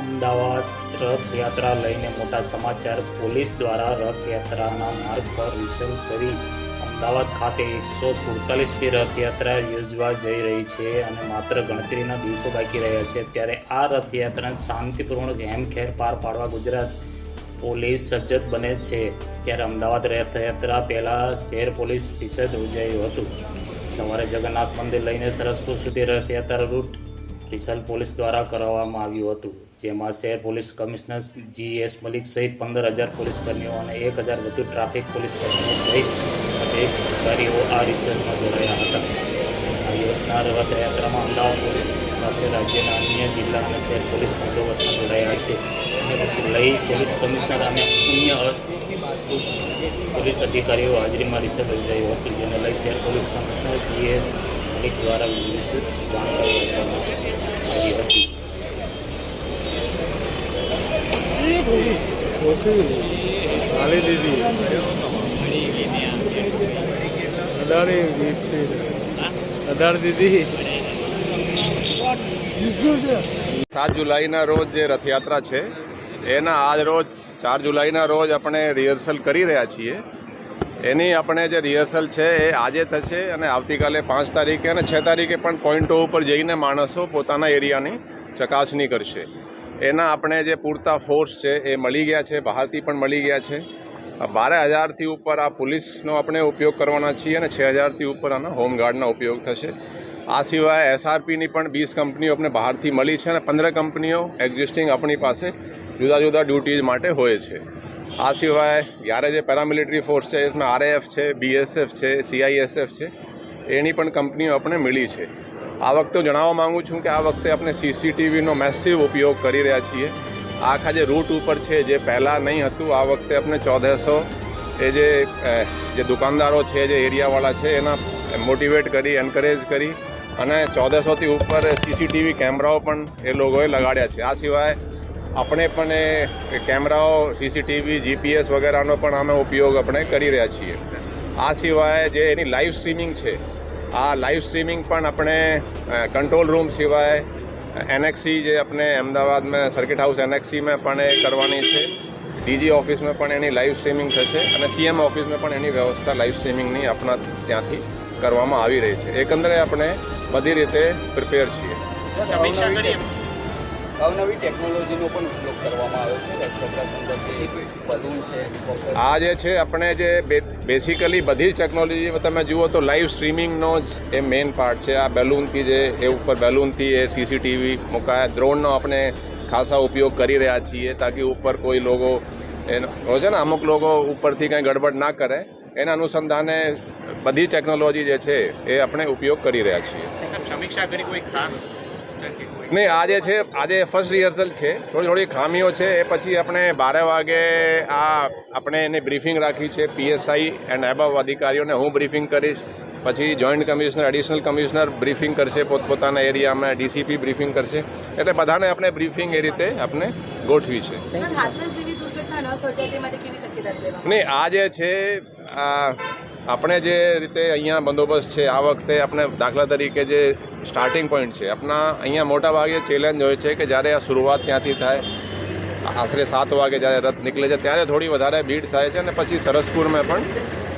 અમદાવાદ રથયાત્રા લઈને મોટા સમાચાર પોલીસ દ્વારા રથયાત્રાના માર્ગ પર રિસર્વ કરી અમદાવાદ ખાતે એકસો સુડતાલીસમી રથયાત્રા યોજવા જઈ રહી છે અને માત્ર ગણતરીના દિવસો બાકી રહ્યા છે. ત્યારે આ રથયાત્રા શાંતિપૂર્ણ હેમખેર પાર પાડવા ગુજરાત પોલીસ સજ્જત બને છે. ત્યારે અમદાવાદ રથયાત્રા પહેલાં શહેર પોલીસ રિસર્ચ યોજાયું હતું. સવારે જગન્નાથ મંદિર લઈને સરસપુર સુધી રથયાત્રા રૂટ રિસલ પોલીસ દ્વારા કરાવવામાં આવ્યું હતું, જેમાં શહેર police commissioner G S Malik સહિત પંદર હજાર પોલીસ કર્મીઓ અને એક હજાર વધુ ટ્રાફિક પોલીસ કર્મીઓ સહિત અનેક અધિકારીઓ આ રિસર્ચમાં જોડાયા હતા. આ યોજના રથયાત્રામાં અમદાવાદ પોલીસ સાથે રાજ્યના અન્ય જિલ્લા અને શહેર પોલીસ બંદોબસ્તમાં જોડાયા છે. અને લઈ પોલીસ કમિશનર અને અન્ય પોલીસ અધિકારીઓ હાજરીમાં રિસર્ચ યોજાયું હતું, જેને લઈ શહેર પોલીસ કમિશનર જીએસ મલિક દ્વારા વિસ્તૃત જાણકારી આપવામાં આવી દીધી સાત જુલાઈના રોજ જે રથયાત્રા છે, એના આજ રોજ, ચાર જુલાઈના રોજ આપણે રિહર્સલ કરી રહ્યા છીએ. એની આપણે જે રિહર્સલ છે એ આજે થશે અને આવતીકાલે પાંચ તારીખે અને છ તારીખે પણ પોઈન્ટો ઉપર જઈને માણસો પોતાના એરિયાની ચકાસણી કરશે. એના આપણે જે પૂરતા ફોર્સ છે એ મળી ગયા છે, બહારથી પણ મળી ગયા છે. બાર હજારથી ઉપર આ પોલીસનો આપણે ઉપયોગ કરવાના છીએ અને છ હજારથી ઉપર આના હોમગાર્ડનો ઉપયોગ થશે. આ સિવાય એસઆરપીની પણ વીસ કંપનીઓ આપણે બહારથી મળી છે અને પંદર કંપનીઓ એક્ઝિસ્ટિંગ આપણી પાસે જુદા જુદા ડ્યુટીઝ માટે હોય છે. આ સિવાય જ્યારે જે પેરામિલિટરી ફોર્સ છે, એમાં આરએએફ છે બીએસએફ છે સીઆઈએસએફ છે, એની પણ કંપનીઓ આપણે મળી છે. આ વખતે જણાવવા માગું છું કે આ વખતે આપણે સીસીટીવીનો મેસિવ ઉપયોગ કરી રહ્યા છીએ. આખા જે રૂટ ઉપર છે, જે પહેલાં નહીં હતું, આ વખતે આપણે ચૌદસો એ જે જે દુકાનદારો છે, જે એરિયાવાળા છે, એના મોટિવેટ કરી એન્કરેજ કરી અને ચૌદસોથી ઉપર સીસીટીવી કેમેરાઓ પણ એ લોકોએ લગાડ્યા છે. આ સિવાય આપણે પણ એ કેમેરાઓ સીસીટીવી જીપીએસ વગેરેનો પણ અમે ઉપયોગ આપણે કરી રહ્યા છીએ. આ સિવાય જે એની લાઈવ સ્ટ્રીમિંગ છે, આ લાઈવ સ્ટ્રીમિંગ પણ આપણે કંટ્રોલ રૂમ સિવાય એનએક્સી જે આપણે અમદાવાદમાં સર્કિટ હાઉસ એનએક્સીમાં પણ એ કરવાની છે. ડીજી ઓફિસમાં પણ એની લાઈવ સ્ટ્રીમિંગ થશે અને સીએમ ઓફિસમાં પણ એની વ્યવસ્થા લાઈવ સ્ટ્રીમિંગની આપણા ત્યાંથી કરવામાં આવી રહી છે. એકંદરે આપણે બધી રીતે પ્રિપેર છીએ. અવનવી ટેકનોલોજીનો પણ ઉપયોગ કરવામાં આવ્યો છે. રથયાત્રા સંદર્ભે બલૂન છે આ જે છે આપણે જે બેસિકલી બધી જ ટેકનોલોજી તમે જુઓ તો લાઈવ સ્ટ્રીમિંગનો જ એ મેઇન પાર્ટ છે. આ બેલૂનથી જે એ ઉપર બેલૂનથી એ સીસીટીવી મુકાયા. ડ્રોનનો આપણે ખાસા ઉપયોગ કરી રહ્યા છીએ તાકી ઉપર કોઈ લોકો એનો છે ને અમુક લોકો ઉપરથી કંઈ ગડબડ ના કરે. એના અનુસંધાને બધી ટેકનોલોજી જે છે એ આપણે ઉપયોગ કરી રહ્યા છીએ. સમીક્ષા કરી કોઈ ખાસ નહીં આજે છે આજે ફર્સ્ટ રિહર્સલ છે થોડી થોડી ખામીઓ છે એ પછી આપણે બારે વાગે આ આપણે એની બ્રીફિંગ રાખી છે પીએસઆઈ એન્ડ એબવ અધિકારીઓને હું બ્રીફિંગ કરીશ. પછી joint commissioner additional commissioner briefing કરશે પોતપોતાના એરિયામાં ડીસીપી બ્રીફિંગ કરશે. એટલે બધાને આપણે બ્રીફિંગ એ રીતે આપણે ગોઠવી છે. નહીં આ જે છે આ આપણે જે રીતે અહીંયા બંદોબસ્ત છે, આ વખતે આપણે દાખલા તરીકે જે સ્ટાર્ટિંગ પોઈન્ટ છે આપણા અહીંયા મોટા ભાગે ચેલેન્જ હોય છે કે જ્યારે આ શરૂઆત ત્યાંથી થાય, આશરે સાત વાગે જ્યારે રથ નીકળે છે, ત્યારે થોડી વધારે ભીડ થાય છે અને પછી સરસપુરમાં પણ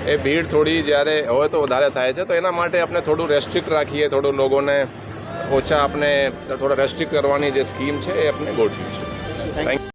એ ભીડ થોડી જ્યારે હોય તો વધારે થાય છે. તો એના માટે આપણે થોડું રેસ્ટ્રિક્ટ રાખીએ, થોડું લોકોને ઓછા આપણે થોડા રેસ્ટ્રિક્ટ કરવાની જે સ્કીમ છે એ આપણે ગોઠવી છે. થેન્ક